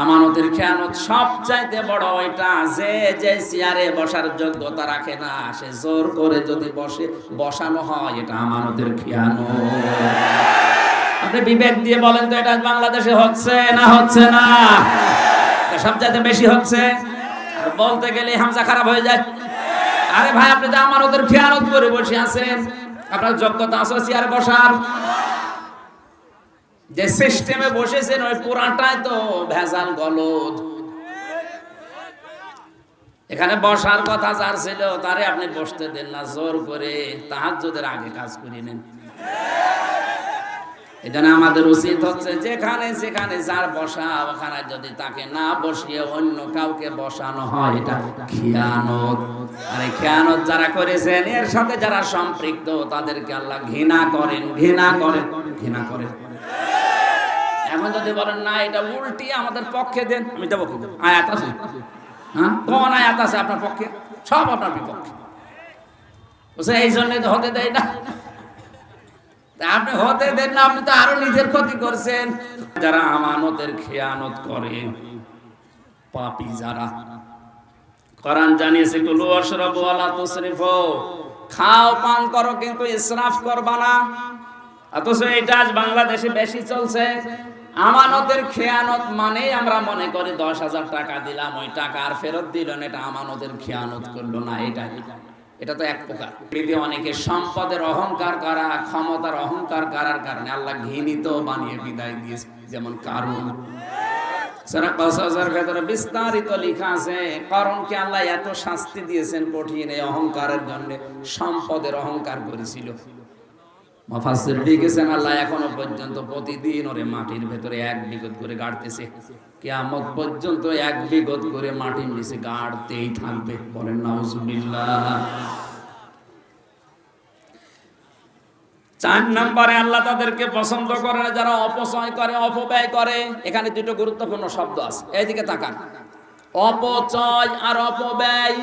আমানতের খেয়ানত সবচাইতে বড় ওইটা যে যে চেয়ারে বসার যোগ্যতা রাখে না, সে জোর করে যদি বসে, বসানো হয়, এটা আমানতের খেয়ানো আপনি বিবেক দিয়ে বলেন তো, এটা বাংলাদেশে হচ্ছে না হচ্ছে না? সবচাইতে বেশি হচ্ছে? বলতে গেলে হামজা খারাপ হয়ে যায়। আরে ভাই, আপনি তো আমানতের খেয়ানত করে বসে আছেন। আপনার যোগ্যতা আছে চেয়ারে বসার। যে সিস্টেমে বসেছেন, ওই পুরাটাই তো ভেজাল গলদ। এখানে বসার কথা যার ছিল, তারে আপনি বসতে দেন না, জোর করে তাহাজ্জুদের আগে কাজ করে নেন। এজন্য আমাদের উচিত হচ্ছে, যেখানে যেখানে যার বসা, ওখানে যদি তাকে না বসিয়ে অন্য কাউকে বসানো হয়, এটা খিয়ানত। আর খিয়ানত যারা করেছেন, এর সাথে যারা সম্পৃক্ত, তাদেরকে আল্লাহ ঘৃণা করেন ঘৃণা করেন ঘৃণা করেন। এখন যদি বলেন, না, এটা উল্টি আমাদের পক্ষে, দেন। আমি দেবো কি আয়াত আছে? হ্যাঁ? কোন আয়াত আছে আপনার পক্ষে? সব আপনার বিপক্ষে। বলছে এই জন্যই তো হতে দেয় না। আপনি হতে দেন না, আপনি তো আরও নিজের ক্ষতি করছেন। যারা আমানতের খেয়ানত করে, পাপি যারা, কোরআন জানিয়েছে, কুলু অশরাবু আলা তুসরিফু খাও, পান করো, কিন্তু ইসরাফ করবা না। অথচ এটা আজ বাংলাদেশে বেশি চলছে। আমানতের খেয়ানত মানে আমরা মনে করি দশ হাজার টাকা দিলাম, ওই টাকা আর ফেরত দিল না, এটা আমানতের খেয়ানত করল না, এটা এটা। তো এক প্রকার। পৃথিবী অনেকে সম্পদের অহংকার করা, ক্ষমতার অহংকার করার কারণে আল্লাহ ঘৃণিত বানিয়ে বিদায় দিয়েছে, যেমন কারণ বিস্তারিত লেখা আছে, কারণকে আল্লাহ এত শাস্তি দিয়েছেন কঠিন এই অহংকারের জন্য, সম্পদের অহংকার করেছিল। মাফাসির লিখেছেন আল্লাহ এখনও পর্যন্ত প্রতিদিন ওরে মাটির ভেতরে এক বিগত করে গাড়তেছে। কিয়ামত পর্যন্ত এক বিগত করে মাটির নিচে গাড়তেই থাকবে। বলেন নাউজুবিল্লাহ। চার নম্বরে আল্লাহ তাদেরকে পছন্দ করে না যারা অপচয় করে অপব্যয় করে। এখানে দুটো গুরুত্বপূর্ণ শব্দ আছে। এইদিকে তাকান। অপচয় আর অপব্যয়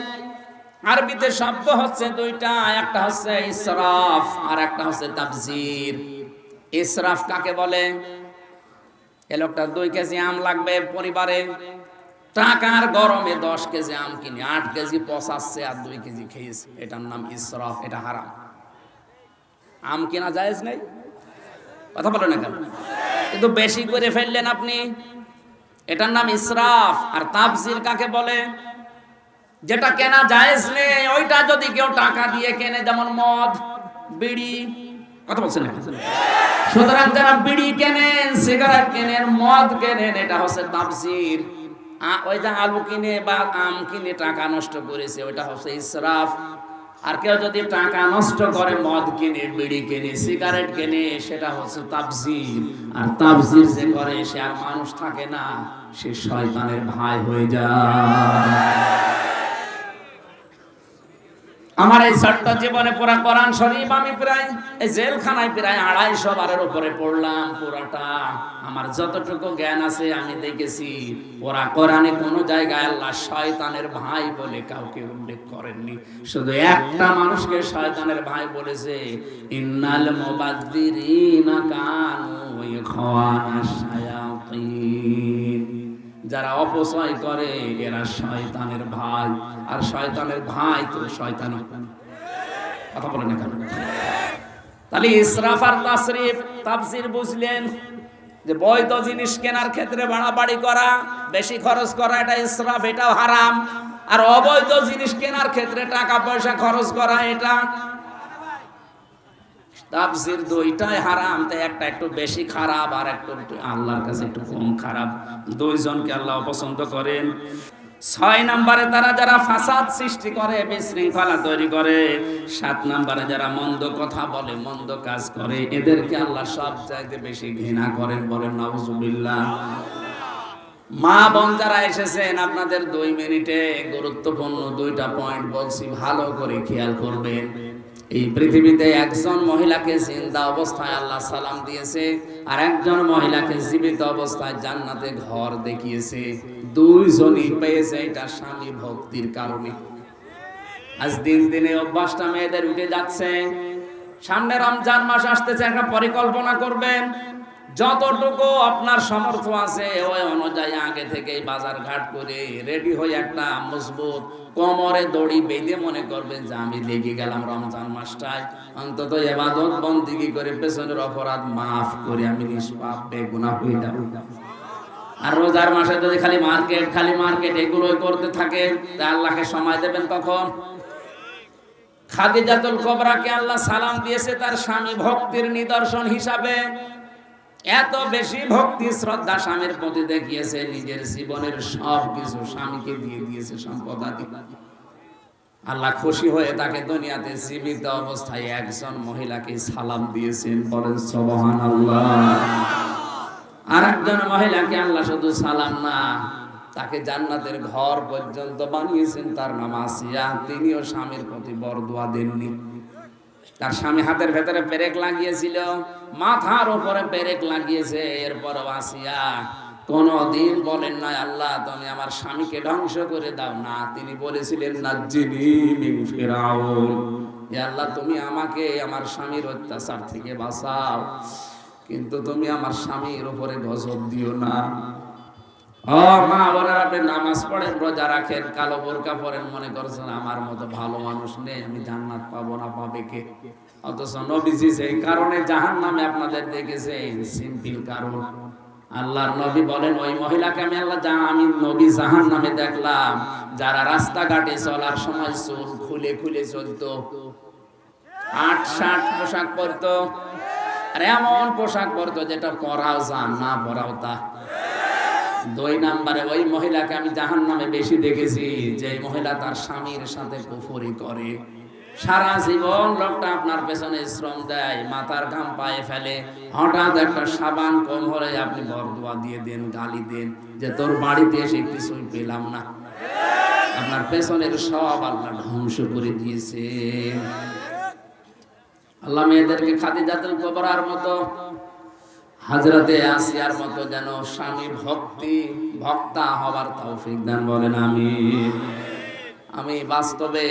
আরবিতে শব্দ হচ্ছে দুইটা, একটা হচ্ছে ইসরাফ আর একটা হচ্ছে তাবজির ইসরাফ কাকে বলে? এ লোকটা দুই কেজি আম লাগবে পরিবারে, টাকার গরমে দশ কেজি আম কিনে, আট কেজি পচাচ্ছে আর দুই কেজি খেয়েছে। এটার নাম ইসরাফ, এটা হারাম। আম কেনা জায়েজ নেই? কথা বলো না কেন? কিন্তু বেশি করে ফেললেন আপনি। এটার নাম ইসরাফ আর তাবজির কাকে বলে? যেটা কেনা জায়েজ নেই, ওইটা যদি কেউ টাকা দিয়ে কেনে, যেমন মদ, বিড়ি, কথা বলছেন? সুতরাং যারা বিড়ি কেনেন সিগারেট কেনেন মদ কেনেন এটা হচ্ছে তাফসির। ওই যে আলু কিনে বা আম কিনে টাকা নষ্ট করেছে, ওইটা হচ্ছে ইসরাফ। আর কেউ যদি টাকা নষ্ট করে, মদ কিনে, বিড়ি কিনে, সিগারেট কিনে, সেটা হচ্ছে তাফসির। আর তাফসির যে করে, সে আর মানুষ থাকে না, সে শয়তানের ভাই হয়ে যায়। আমার এই ছোট্ট জীবনে পুরা কোরআন শরীফ আমি প্রায় এই জেলখানায় প্রায় আড়াইশো বারের উপরে পড়লাম পুরাটা। আমার যতটুকু জ্ঞান আছে আমি দেখেছি ওরা কোরআনে কোনো জায়গায় আল্লাহ শয়তানের ভাই বলে কাউকে উল্লেখ করেননি। শুধু একটা মানুষকে শয়তানের ভাই বলেছে, ইন্নাল মুবাদ্দিরিনা কানু শায়াতিন যারা অপচয় করে, এরা শয়তানের ভাই। আর শয়তানের ভাই তো শয়তান। কথা বলেন কেন? তাহলে ইসরাফ আর তাসরিফ তাফসির বুঝলেন যে বৈধ জিনিস কেনার ক্ষেত্রে বাড়াবাড়ি করা, বেশি খরচ করা, এটা ইসরাফ, এটাও হারাম। আর অবৈধ জিনিস কেনার ক্ষেত্রে টাকা পয়সা খরচ করা, এটা তাফসির দুইটাই হারাম তাই একটা একটু বেশি খারাপ আর একটু আল্লাহর কাছে একটু কম খারাপ। দুইজনকে আল্লাহ পছন্দ করেন। ছয় নম্বরে তারা যারা ফাসাদ সৃষ্টি করে, বিশৃঙ্খলা তৈরি করে, সাত নম্বরে যারা মন্দ কথা বলে, মন্দ কাজ করে, এদেরকে আল্লাহ সব চাইতে বেশি ঘৃণা করেন বলেন নবজুবিল্লাহ মা বোন যারা এসেছেন, আপনাদের দুই মিনিটে গুরুত্বপূর্ণ দুইটা পয়েন্ট বলছি, ভালো করে খেয়াল করবেন। এই পৃথিবীতে একজন মহিলাকে জিন্দা অবস্থায় আল্লাহ সালাম দিয়েছে আর একজন মহিলাকে জীবিত অবস্থায় জান্নাতে ঘর দেখিয়েছে। দুইজনই পেয়েছে এটা স্বামী ভক্তির কারণে। আজ দিন দিনে অভ্যাসটা মেয়েদের উঠে যাচ্ছে। সামনে রমজান মাস আসতেছে, একটা পরিকল্পনা করবেন। যতটুকু আপনার সামর্থ্য আছে, ওই অনুযায়ী আগে থেকে বাজার ঘাট করে রেডি হয়ে একটা মজবুত কোমরে দড়ি বেঁধে মনে করবেন যে আমি লেগে গেলাম রমজান মাসটায়। অন্তত এবাদত বন্দিগি করে পেছনের অপরাধ মাফ করে আমি নিষ্পাপ বেগুনা হয়ে যাব। আর রোজার মাসে যদি খালি মার্কেট খালি মার্কেট এগুলোই করতে থাকে, তা আল্লাহকে সময় দেবেন কখন? খাদিজাতুল কবরাকে আল্লাহ সালাম দিয়েছে তার স্বামী ভক্তির নিদর্শন হিসাবে। এত বেশি ভক্তি, শ্রদ্ধা স্বামীর প্রতি দেখিয়েছে, নিজের জীবনের সব কিছু স্বামীকে দিয়ে দিয়েছে সম্পদ আদি আল্লাহ খুশি হয়ে তাকে দুনিয়াতে জীবিত অবস্থায় একজন মহিলাকে সালাম দিয়েছেন, বলেন সবহান আল্লাহ আর একজন মহিলাকে আল্লাহ শুধু সালাম না, তাকে জান্নাতের ঘর পর্যন্ত বানিয়েছেন, তার নাম আসিয়া, তিনিও স্বামীর প্রতি বরদোয়া দেননি। তার স্বামী হাতের ভেতরে পেরেক লাগিয়েছিল, মাথার উপরে পেরেক লাগিয়েছে। এরপর আসিয়া কোনদিন বলেন না আল্লাহ, তুমি আমার স্বামীকে ধ্বংস করে দাও। না, তিনি বলেছিলেন না ফেরাউন। আল্লাহ, তুমি আমাকে আমার স্বামীর অত্যাচার থেকে বাঁচাও, কিন্তু তুমি আমার স্বামীর উপরে গজব দিও না। মা বলেন, আপনি নামাজ পড়েন, রোজা রাখেন, কালো বোরকা পরেন, মনে করছেন আমার মতো ভালো মানুষ নেই, আমি জান্নাত পাবো না, পাবে কে? অথচ নবীজি সেই কারণে জাহান নামে আপনাদের দেখেছে সিম্পল কারণ। আল্লাহর নবী বলেন, ওই মহিলাকে আমি আল্লাহ যা, আমি নবী জাহান নামে দেখলাম, যারা রাস্তাঘাটে চলার সময় চুল খুলে খুলে চলতো। আট ষাট পোশাক পরতো। আর এমন পোশাক পরতো যেটা পরাও যান না পরাও তা। দুই নাম্বারে ওই মহিলাকে আমি জাহান নামে বেশি দেখেছি যে মহিলা তার স্বামীর সাথে কুফরি করে। সারা জীবন লোকটা আপনার পেছনে শ্রম দেয়, মাথার ঘাম পায়ে ফেলে। হঠাৎ একটা সাবান কম হলে আপনি বরদোয়া দিয়ে দেন, গালি দেন, যে তোর বাড়িতে এসে কিছুই পেলাম না। আপনার পেছনের সব আল্লাহ ধ্বংস করে দিয়েছে। আল্লাহ মেয়েদেরকে খাদি জাতুল কবরার মতো হাজরাতে আসিয়ার মতো যেন স্বামী ভক্তি ভক্তা হবার তৌফিক দান বলেন আমি আমি বাস্তবে